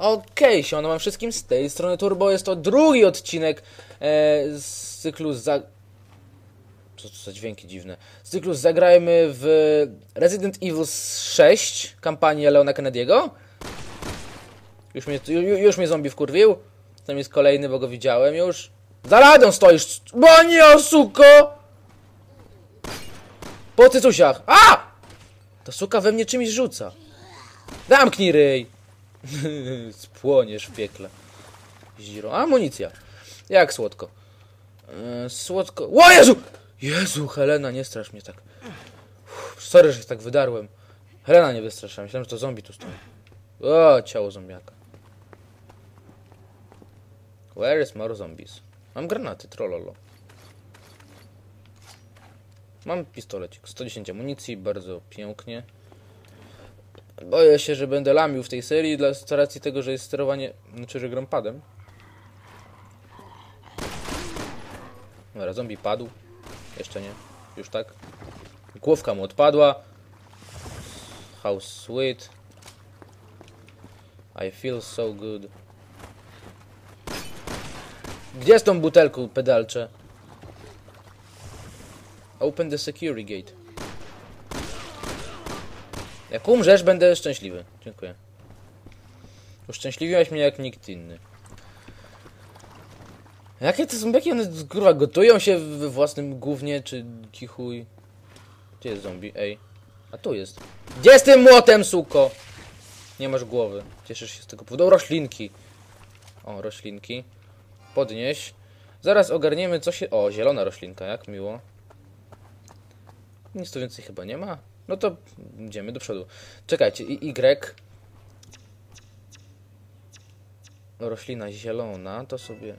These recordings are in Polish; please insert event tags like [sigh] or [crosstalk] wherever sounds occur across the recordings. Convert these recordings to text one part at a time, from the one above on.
Okej, okay, mam wszystkim z tej strony Turbo. Jest to drugi odcinek e, z cyklu za... Co to za dźwięki dziwne? Z cyklu Zagrajmy w Resident Evil 6, kampanię Leona Kennedy'ego. Już mnie, ju, już mnie zombie wkurwił. Tam jest kolejny, bo go widziałem już. Za radą stoisz! Bo nie, suko! Po cycusiach! A! Ta suka we mnie czymś rzuca. Zamknij ryj! [laughs] Spłoniesz w piekle. Ziro. Amunicja. Jak słodko. Eee, słodko. O Jezu! Jezu, Helena, nie strasz mnie tak. Uff, sorry, że się tak wydarłem. Helena nie wystrasza. Myślałem, że to zombie tu stoi. O, ciało zombiaka. Where is more zombies? Mam granaty, trollolo. Mam pistolecik. 110 amunicji, bardzo pięknie. Boję się, że będę lamił w tej serii dla z racji tego, że jest sterowanie, znaczy, że gram padem. Dobra, zombie padł. Jeszcze nie. Już tak. Główka mu odpadła. How sweet. I feel so good. Gdzie jest tą butelką, pedalcze? Open the security gate. Jak umrzesz, będę szczęśliwy. Dziękuję. Uszczęśliwiłaś mnie jak nikt inny. Jakie to zombiaki? One kurwa gotują się we własnym głównie, czy kichuj? Gdzie jest zombie? Ej. A tu jest. Gdzie jest tym młotem, suko? Nie masz głowy. Cieszysz się z tego powodu. Roślinki. O, roślinki. Podnieś. Zaraz ogarniemy co się... O, zielona roślinka, jak miło. Nic tu więcej chyba nie ma. No to idziemy do przodu. Czekajcie, Y. Roślina zielona, to sobie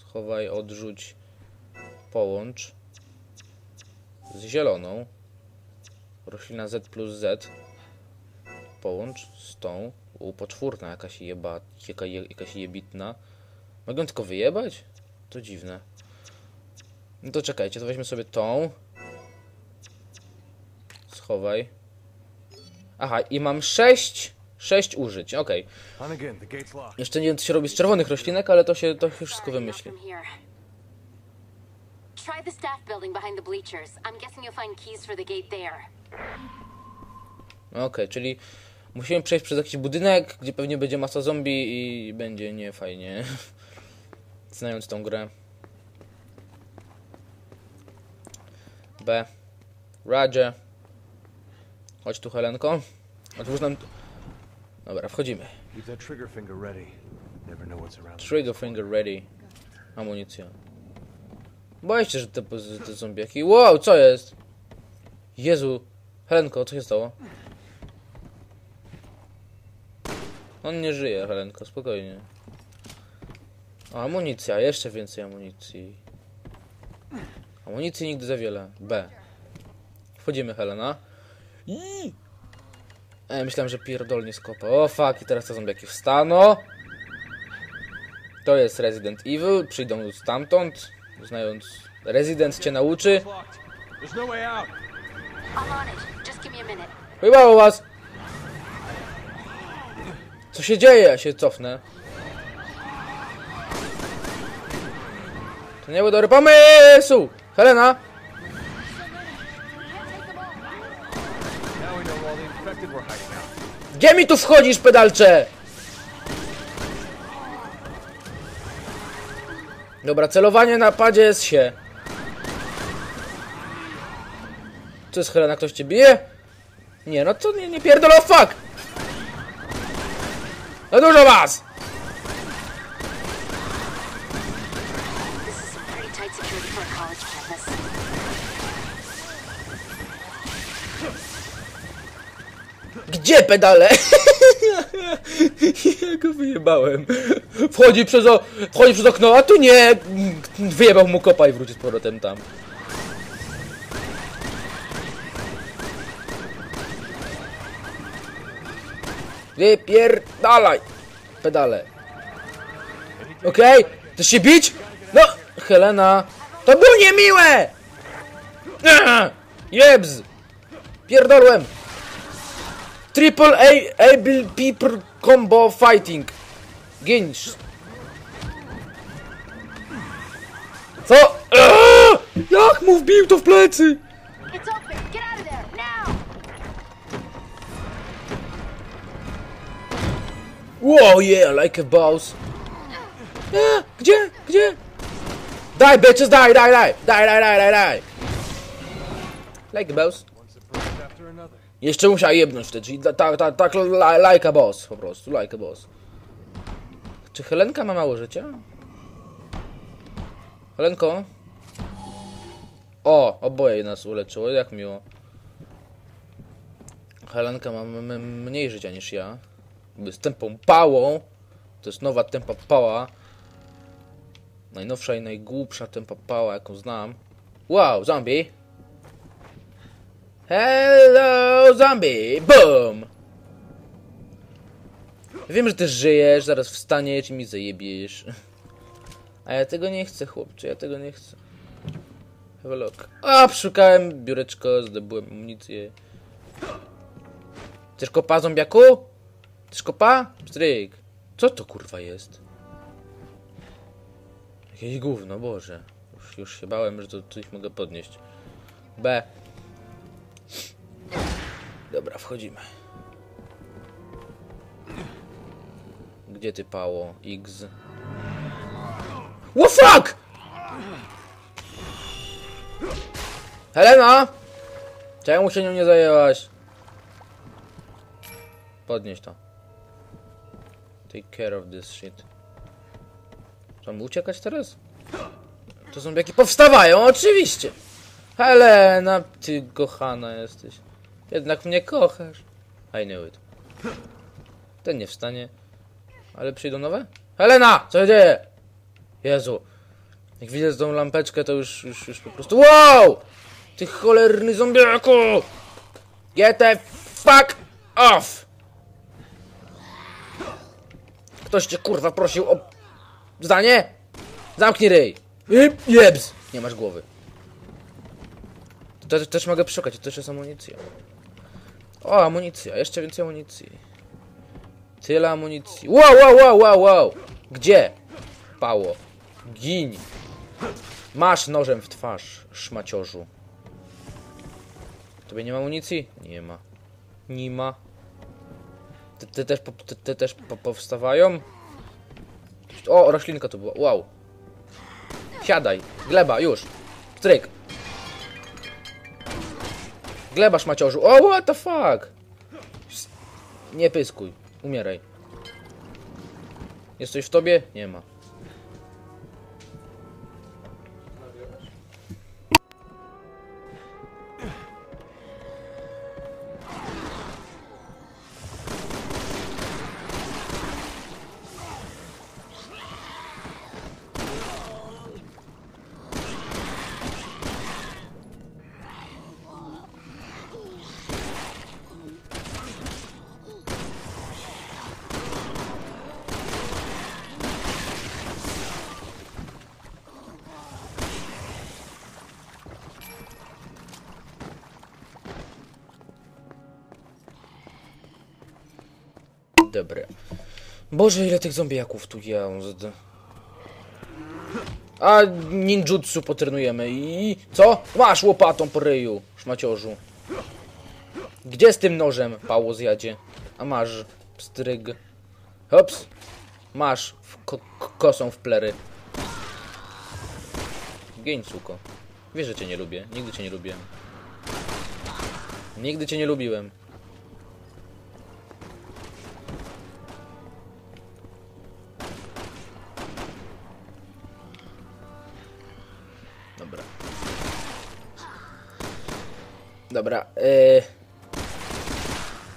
schowaj, odrzuć, połącz z zieloną. Roślina Z plus Z połącz z tą. U, poczwórna jakaś jeba, jaka, jakaś jebitna. Mogę tylko wyjebać? To dziwne. No to czekajcie, to weźmy sobie tą schowaj. Aha, i mam 6 6 użyć, okej. Okay. Jeszcze nie wiem, co się robi z czerwonych roślinek, ale to się, to się wszystko wymyśli. Try the staff building behind the bleachers. I'm guessing you'll find keys for the gate there. Okej, okay, czyli musimy przejść przez jakiś budynek, gdzie pewnie będzie masa zombie i będzie niefajnie. [laughs] Znając tą grę. B. Roger. Chodź tu, Helenko. Otwórz nam... Dobra, wchodzimy. Trigger finger ready. Amunicja. Boję się, że te, te zombiaki... Wow, co jest? Jezu. Helenko, co się stało? On nie żyje, Helenko, spokojnie. O, amunicja, jeszcze więcej amunicji. Amunicji nigdy za wiele. B. Wchodzimy, Helena. I... E, myślałem, że pierdolnie skopa. O fuck, i teraz te zombiaki wstaną. To jest Resident Evil. Przyjdą stamtąd. Znając... Resident cię nauczy. Chyba was! Co się dzieje? Ja się cofnę. To nie był dobry pomysł! Helena! Gdzie mi tu wchodzisz, pedalcze? Dobra, celowanie na padzie jest się. Co jest Helena? Ktoś cię bije? Nie, no to nie, nie pierdolę, fuck! No dużo was! Gdzie pedale? [laughs] ja go wyjebałem. Wchodzi przez, o, wchodzi przez okno, a tu nie! Wyjebał mu kopa i wróci z powrotem tam. Wypierdalaj! Pedale. Okej? Okay? Chcesz się bić? No! Helena! To było niemiłe! Jebz! Pierdolłem! Triple A able people combo fighting. Ginch. Uh, Co? Eee! Jak mu wbił to w plecy? Wow, yeah, like a boss. Eee, gdzie? Gdzie? Die, bitches, die, die, die. Die, die, die, die, die. Like a boss. Jeszcze musiała jebnąć wtedy, czyli tak, tak, tak, tak, li- like boss, po prostu, like boss. Czy Helenka ma mało życia? Helenko? O, oboje nas uleczyło, jak miło. Helenka ma mniej życia niż ja. Z tempą pałą. To jest nowa tempa pała. Najnowsza i najgłupsza tempa pała, jaką znam. Wow, zombie! Hello, zombie! Boom! Wiem, że ty żyjesz, zaraz wstaniesz i mi zajebiesz. A ja tego nie chcę, chłopcze, ja tego nie chcę. Have a look. A, przeszukałem biureczko, zdobyłem amunicję. Chcesz kopa, zombiaku? Chcesz kopa? Stryk. Co to kurwa jest? Jakieś gówno, Boże. Już, już się bałem, że to coś mogę podnieść. B. Dobra, wchodzimy. Gdzie ty pało? X. What fuck? Helena! Czemu się nią nie zajęłaś? Podnieś to. Take care of this shit. Mam uciekać teraz? To zombiaki powstawają, oczywiście! Helena, ty kochana jesteś. Jednak mnie kochasz. I knew it. Ten nie wstanie. Ale przyjdą nowe? Helena! Co się dzieje? Jezu. Jak widzę tą lampeczkę, to już, już, już po prostu... Wow! Ty cholerny zombiaku! Get the fuck off! Ktoś cię kurwa prosił o zdanie? Zamknij ryj! Jebs! Nie masz głowy. To też, też mogę przeszukać, to też jest amunicja. O, amunicja, jeszcze więcej amunicji. Tyle amunicji. Wow, wow, wow, wow, wow! Gdzie? Pało. Gin. Masz nożem w twarz, szmaciorzu. Tobie nie ma amunicji? Nie ma. Nie ma. Te też, te, te też po, powstawają? O, roślinka to była. Wow. Siadaj. Gleba, już. Stryk. Gleba, szmaciorzu. O, what the fuck? Nie pyskuj. Umieraj. Jest coś w tobie? Nie ma. Dobra. Boże, ile tych zombiaków tu jest. A ninjutsu potrenujemy i... Co? Masz łopatą po ryju, szmaciorzu. Gdzie z tym nożem, pało zjadzie? A masz, stryg. Hops. Masz, w ko- kosą w plery. Gień, suko. Wiesz, że cię nie lubię. Nigdy cię nie lubiłem. Nigdy cię nie lubiłem. Dobra, eee...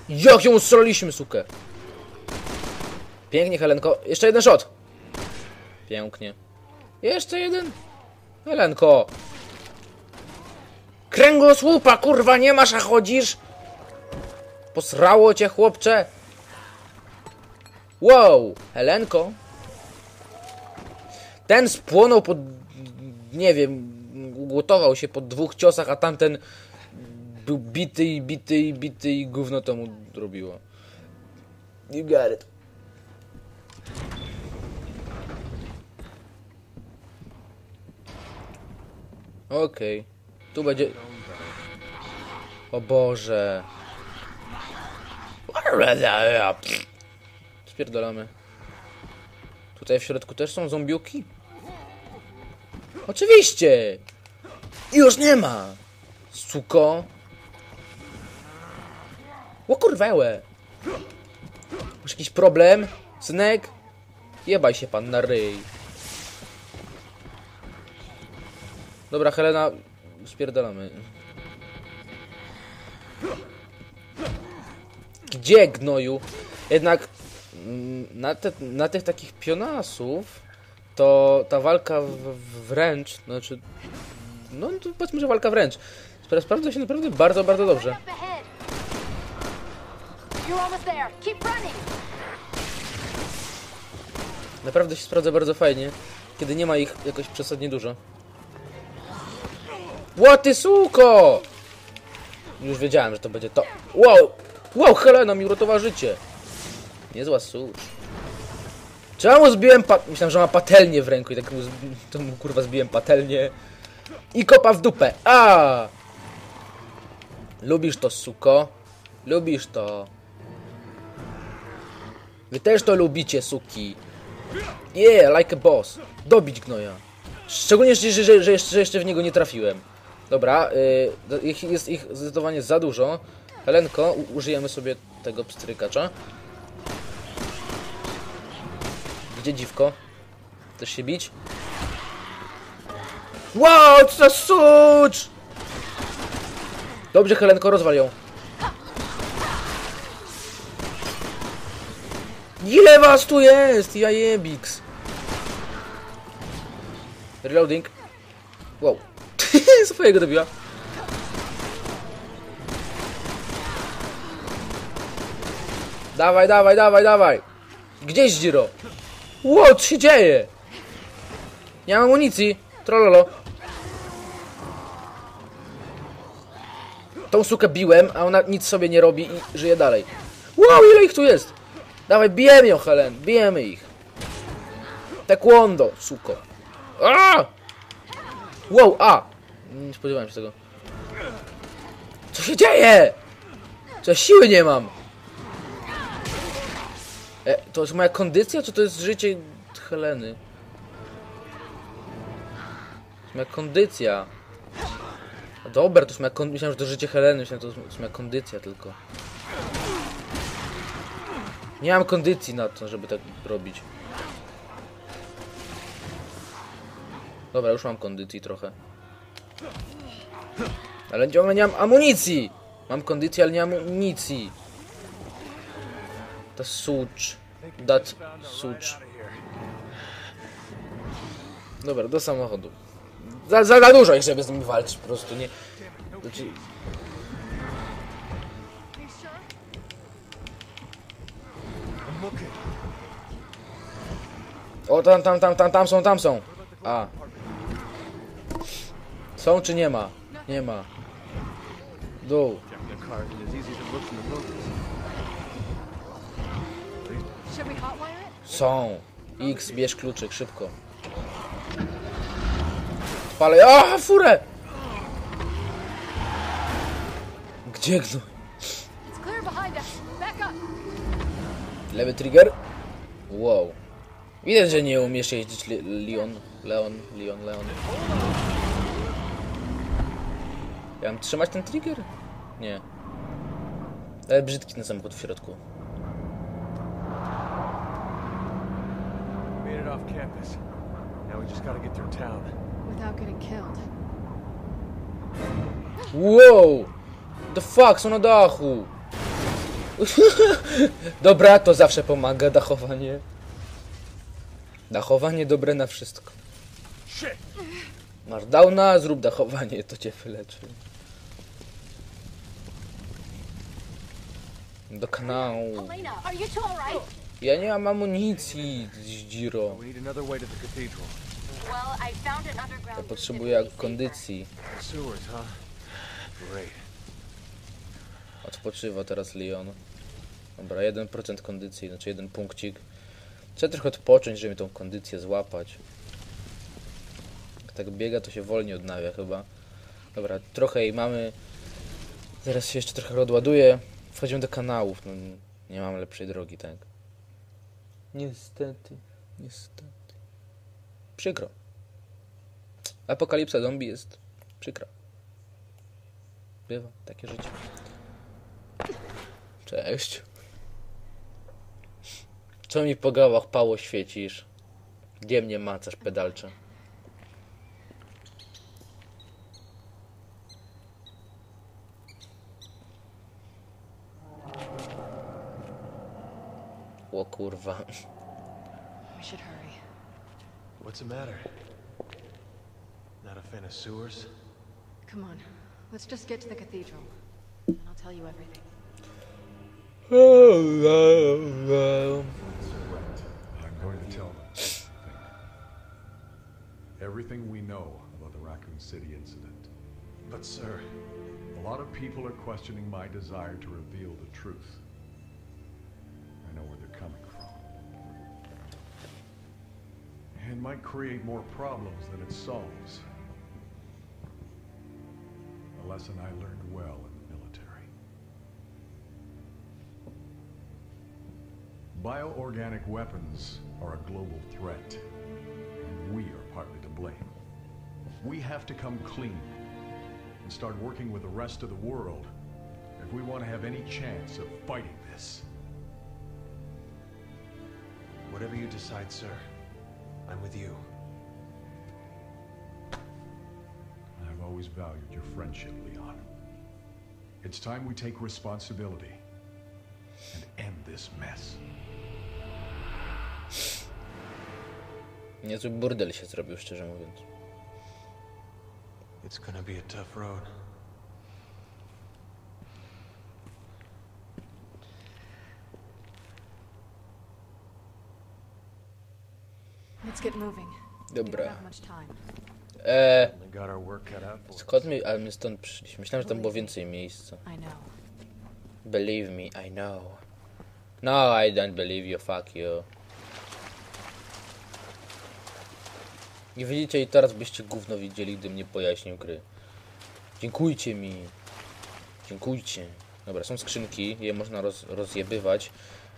Jak ją ustrzeliliśmy, sukę! Pięknie, Helenko. Jeszcze jeden shot! Pięknie. Jeszcze jeden. Helenko! Kręgosłupa, kurwa, nie masz, a chodzisz? Posrało cię, chłopcze? Wow, Helenko? Ten spłonął pod... Nie wiem, ugotował się po dwóch ciosach, a tamten był bity i bity i bity i gówno to mu robiło. You got it. Okej. Tu będzie... O Boże. Spierdolamy. Tutaj w środku też są zombiuki? Oczywiście! Już nie ma! Suko! O kurwełe! Masz jakiś problem? Synek? Jebaj się pan na ryj. Dobra, Helena, spierdalamy. Gdzie, gnoju? Jednak mm, na, te, na tych takich pionasów to ta walka w, w- wręcz, znaczy, no powiedzmy, że walka wręcz, spra- sprawdza się naprawdę bardzo, bardzo dobrze. Naprawdę się sprawdza bardzo fajnie, kiedy nie ma ich jakoś przesadnie dużo. Ło ty suko! Już wiedziałem, że to będzie to. Wow! Wow, Helena mi uratowała życie. Niezła sucz. Czemu zbiłem pa... Myślałem, że ma patelnię w ręku i tak mu, z... to mu kurwa zbiłem patelnię. I kopa w dupę. A! Lubisz to, suko? Lubisz to. Wy też to lubicie, suki. Yeah, like a boss. Dobić gnoja. Szczególnie, że, że, że, że, jeszcze, w niego nie trafiłem. Dobra, y, ich, jest ich zdecydowanie za dużo. Helenko, użyjemy sobie tego pstrykacza. Gdzie dziwko? Chcesz się bić? Wow, co za sucz! Dobrze, Helenko, rozwal ją. Ile was tu jest? Ja jebiks. Reloading. Wow. [laughs] Swojego dobiła. Dawaj, dawaj, dawaj, dawaj. Gdzieś Giro? Wow, co się dzieje? Nie mam amunicji. Trollolo. Tą sukę biłem, a ona nic sobie nie robi i żyje dalej. Wow, ile ich tu jest? Dawaj, bijemy ją, Helen. Bijemy ich. Taekwondo, suko. A! Wow, a! Nie spodziewałem się tego. Co się dzieje? Co ja siły nie mam? E, to jest moja kondycja, czy to jest życie Heleny? To jest moja kondycja. A Dobra, to jest moja kon... Myślałem, że to życie Heleny, myślałem, że to jest moja kondycja tylko. Nie mam kondycji na to, żeby tak robić. Dobra, już mam kondycji trochę. Ale ciągle nie mam amunicji! Mam kondycję, ale nie mam amunicji. To sucz. Dat sucz. Dobra, do samochodu. Za, za, za dużo ich, żeby z nimi walczyć po prostu, nie... Znaczy... O, tam, tam, tam, tam, tam są, tam są. A. Są czy nie ma? Nie ma. Dół. Są. X, bierz kluczyk, szybko. Palę. A, furę! Gdzie gnój? Lewy trigger. Wow. Widać, że nie umiesz jeździć Le Leon. Leon, Leon, Leon. Ja mam trzymać ten trigger? Nie. Ale brzydki ten samochód w środku. Made it off campus. Now we just gotta get through town. Without getting killed. Wow! The fuck, są na dachu! [laughs] Dobra, to zawsze pomaga dachowanie. Dachowanie dobre na wszystko. Masz downa, zrób dachowanie, to cię wyleczy. Do kanału. Ja nie mam amunicji, Zdziro. Ja potrzebuję kondycji. Odpoczywa teraz Leon. Dobra, 1% kondycji, znaczy jeden punkcik. Trzeba trochę odpocząć, żeby tą kondycję złapać. Jak tak biega, to się wolniej odnawia chyba. Dobra, trochę jej mamy. Zaraz się jeszcze trochę odładuje. Wchodzimy do kanałów. No, nie mam lepszej drogi, tak. Niestety, niestety. Przykro. Apokalipsa zombie jest przykra. Bywa takie życie. Cześć. Co mi po gałach pało świecisz? Gdzie mnie macasz, pedalcze? O kurwa. We should hurry. What's the matter? Not a fan of sewers? Come on. Let's just get to the cathedral. And I'll tell you everything. I'm going Everything we know about the Raccoon City incident. But, sir, A lot of people are questioning my desire to reveal the truth. I know where they're coming from. And might create more problems than it solves. A lesson I learned well in the military. Bioorganic weapons are a global threat, and we are partly to blame. We have to come clean and start working with the rest of the world if we want to have any chance of fighting this. whatever you decide, sir, I'm with you. I've always valued your friendship, Leon. It's time we take responsibility and end this mess. Niezły burdel się zrobił, szczerze mówiąc. It's gonna be a tough road. Let's get moving. Dobra. Eee, skąd my, ale my stąd przyszliśmy? Myślałem, że tam było więcej miejsca. Believe me, I know. No, I don't believe you, fuck you. Nie widzicie i teraz byście gówno widzieli, gdym nie pojaśnił gry. Dziękujcie mi. Dziękujcie. Dobra, są skrzynki, je można roz, rozjebywać.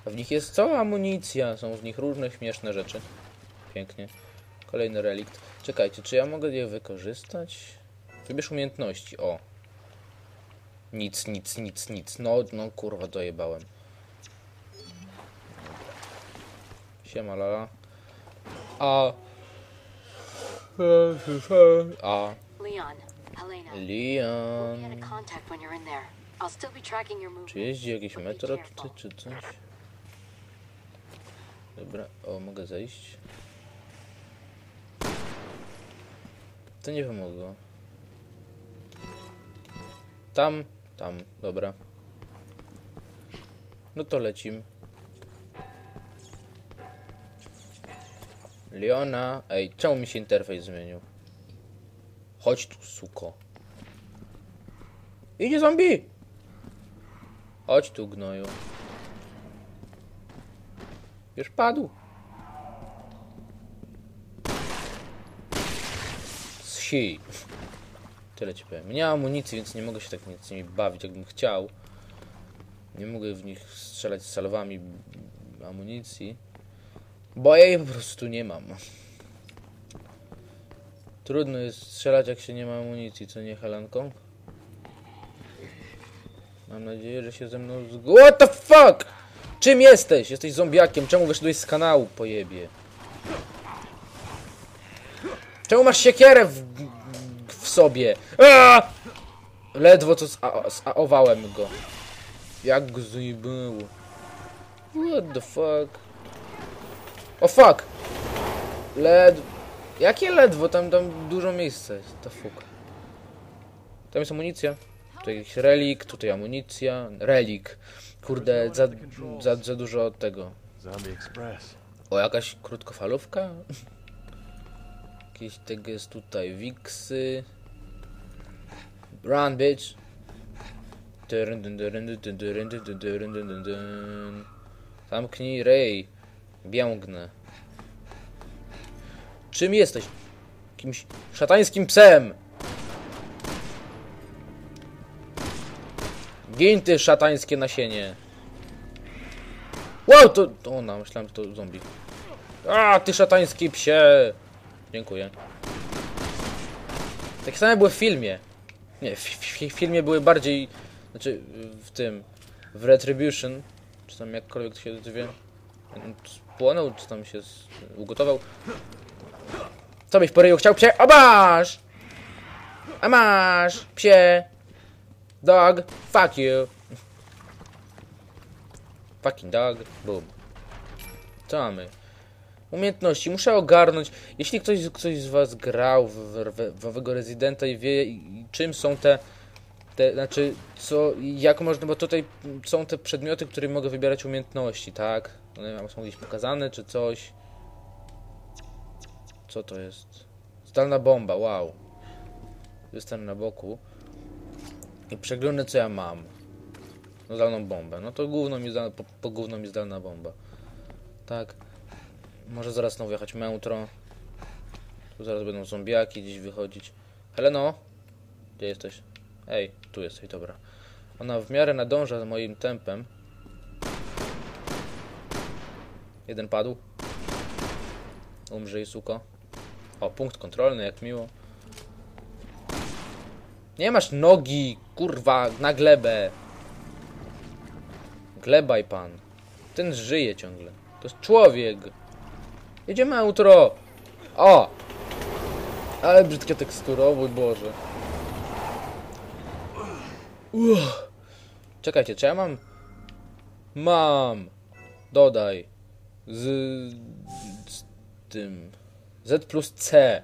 A w nich jest cała amunicja, są w nich różne śmieszne rzeczy. Pięknie. Kolejny relikt. Czekajcie, czy ja mogę je wykorzystać? Wybierz umiejętności, o. Nic, nic, nic, nic. No, no kurwa, dojebałem. Siema, lala. A. A. Leon, Elena, we'll be Leon. Czy jeździ be metro tutaj, czy coś? Dobra, o, mogę zejść. To nie pomogło. Tam, tam, dobra. No to lecim. Leona, ej, czemu mi się interfejs zmienił? Chodź tu, suko. Idzie zombie! Chodź tu, gnoju. Już padł. Si. Tyle ci powiem. Nie mam amunicji, więc nie mogę się tak z nimi bawić, jakbym chciał. Nie mogę w nich strzelać salwami amunicji. Bo ja jej po prostu nie mam. Trudno jest strzelać, jak się nie ma amunicji, co nie, Helenką? Mam nadzieję, że się ze mną zg... What the fuck? Czym jesteś? Jesteś zombiakiem. Czemu wyszedłeś z kanału, pojebie? Czemu masz siekierę w, w sobie? Aaa! Ledwo co zaowałem go. Jak go zajebało. What the fuck? O fuck! Led... Jakie ledwo? Tam, tam dużo miejsca jest. The fuck. Tam jest amunicja. Tutaj jakiś relik, tutaj amunicja. Relik. Kurde, za, za, za dużo tego. Zombie Express. O, jakaś krótkofalówka? Jakieś tego jest tutaj. Wiksy. Run, bitch. Zamknij rej. Białgnę. Czym jesteś? Kimś szatańskim psem! Gin ty szatańskie nasienie. Wow, to, to ona, myślałem, że to zombie. A, ty szatański psie! Dziękuję. Takie same były w filmie. Nie, w, w, w filmie były bardziej... Znaczy, w tym... W Retribution, czy tam jakkolwiek to się nazywa. On Spłonął, czy tam się ugotował. Co byś po chciał, psie? A masz! A masz, psie! Dog, fuck you! Fucking dog, boom. Co mamy? Umiejętności, muszę ogarnąć. Jeśli ktoś, ktoś z was grał w, w, w Nowego Rezydenta i wie i czym są te, te, znaczy, co, jak można, bo tutaj są te przedmioty, które mogę wybierać umiejętności, tak? One są gdzieś pokazane, czy coś. Co to jest? Zdalna bomba, wow. Jestem na boku. I przeglądam, co ja mam. No, zdalną bombę. No to gówno mi, zda, po, po gówno mi zdalna bomba. Tak. Może zaraz znowu jechać Meutro. Tu zaraz będą zombiaki gdzieś wychodzić. Heleno? Gdzie jesteś? Ej, tu jesteś, dobra. Ona w miarę nadąża moim tempem. Jeden padł. Umrzyj, suko. O, punkt kontrolny, jak miło. Nie masz nogi, kurwa, na glebę. Glebaj pan. Ten żyje ciągle. To jest człowiek. Jedziemy outro. O! Ale brzydkie tekstury, o mój Boże. Uff. Czekajcie, czy ja mam... Mam. Dodaj. Z... z tym... Z plus C.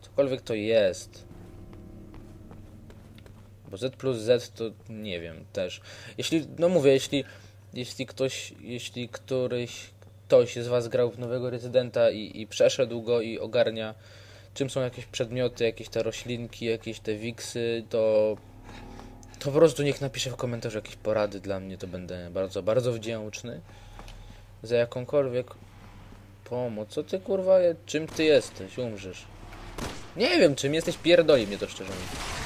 Cokolwiek to jest. Bo Z plus Z to nie wiem też. Jeśli, no mówię, jeśli, jeśli ktoś, jeśli któryś, ktoś z Was grał w nowego rezydenta i, i przeszedł go i ogarnia, czym są jakieś przedmioty, jakieś te roślinki, jakieś te wiksy, to, to po prostu niech napisze w komentarzu jakieś porady dla mnie, to będę bardzo, bardzo wdzięczny za jakąkolwiek pomoc. Co ty kurwa, czym ty jesteś? Umrzesz. Nie wiem, czym jesteś, pierdoli mnie to szczerze mówiąc.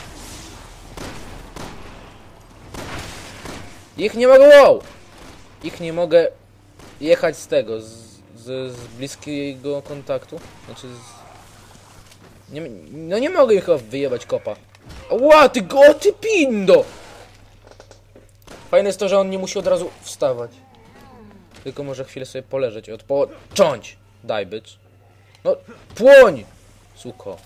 Ich nie mogę, wow! Ich nie mogę jechać z tego, z, z, z bliskiego kontaktu. Znaczy z... Nie, no nie mogę ich wyjebać kopa. Ła, ty go, ty pindo! Fajne jest to, że on nie musi od razu wstawać. Tylko może chwilę sobie poleżeć i odpocząć. Daj, bycz. No, płoń! Suko.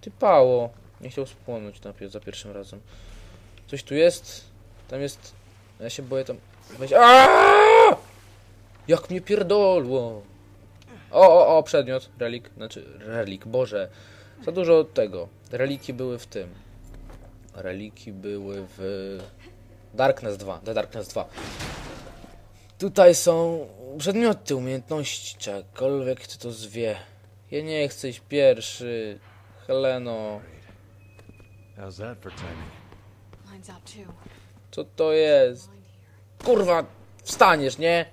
Ty pało. Nie chciał spłonąć najpierw za pierwszym razem. Coś tu jest? Tam jest... Ja się boję tam... Aaaa! Jak mnie pierdolło! O, o, o, przedmiot. Relik. Znaczy, relik, Boże. Za dużo tego. Reliki były w tym. Reliki były w... Darkness 2. The Darkness 2. Tutaj są przedmioty, umiejętności, czegokolwiek ty to zwie. Ja nie chcę iść pierwszy. Heleno. Co to jest? Kurwa, wstaniesz, nie?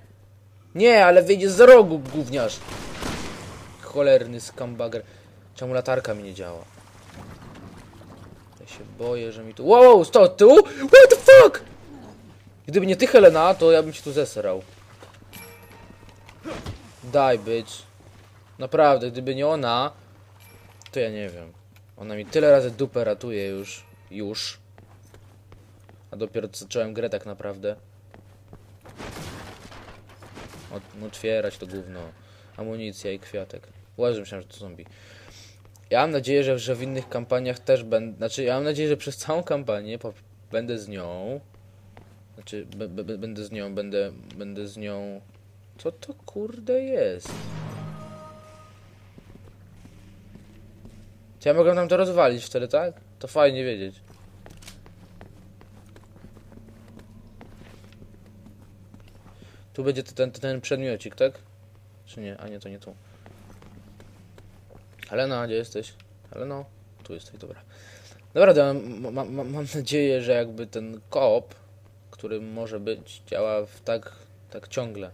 Nie, ale wyjdzie z rogu, gówniarz. Cholerny skambager. Czemu latarka mi nie działa? Ja się boję, że mi tu... Wow, wow, sto tyłu? What the fuck? Gdyby nie ty, Helena, to ja bym się tu zesrał. Daj, bitch. Naprawdę, gdyby nie ona, to ja nie wiem. Ona mi tyle razy dupę ratuje już. Już. A dopiero zacząłem grę tak naprawdę. Ot- Otwierać to gówno. Amunicja i kwiatek. Łażę, myślałem, że to zombie. Ja mam nadzieję, że, że w innych kampaniach też będę... Znaczy, ja mam nadzieję, że przez całą kampanię będę z nią. Znaczy, będę z nią, będę, będę z nią... Co to kurde jest? Czy ja mogę nam to rozwalić wtedy, tak? To fajnie wiedzieć. Tu będzie ten, ten, przedmiocik, tak? Czy nie? A nie, to nie tu. Helena, gdzie jesteś? Heleno? Tu jesteś, dobra. Naprawdę, mam, mam, mam- nadzieję, że jakby ten koop, który może być, działa w tak, tak ciągle.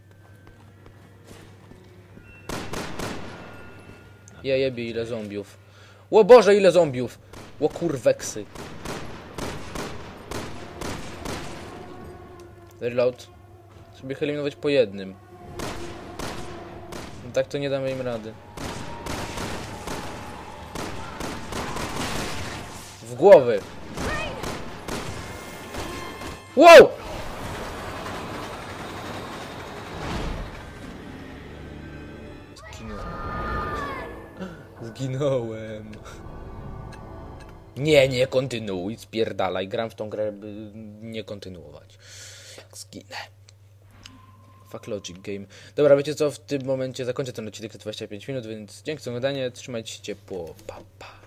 Ja jebie ile zombiów. Ło Boże, ile zombiów! Ło kurweksy. Reload. Ich eliminować po jednym. No tak to nie damy im rady. W głowy. Wow! Zginąłem. [gasps] Zginąłem. Nie, nie kontynuuj, spierdalaj. Gram w tą grę, by nie kontynuować. Jak zginę. Fuck Logic Game. Dobra, wiecie co, w tym momencie zakończę ten odcinek na 25 minut, więc dzięki za oglądanie, trzymajcie się ciepło, pa pa.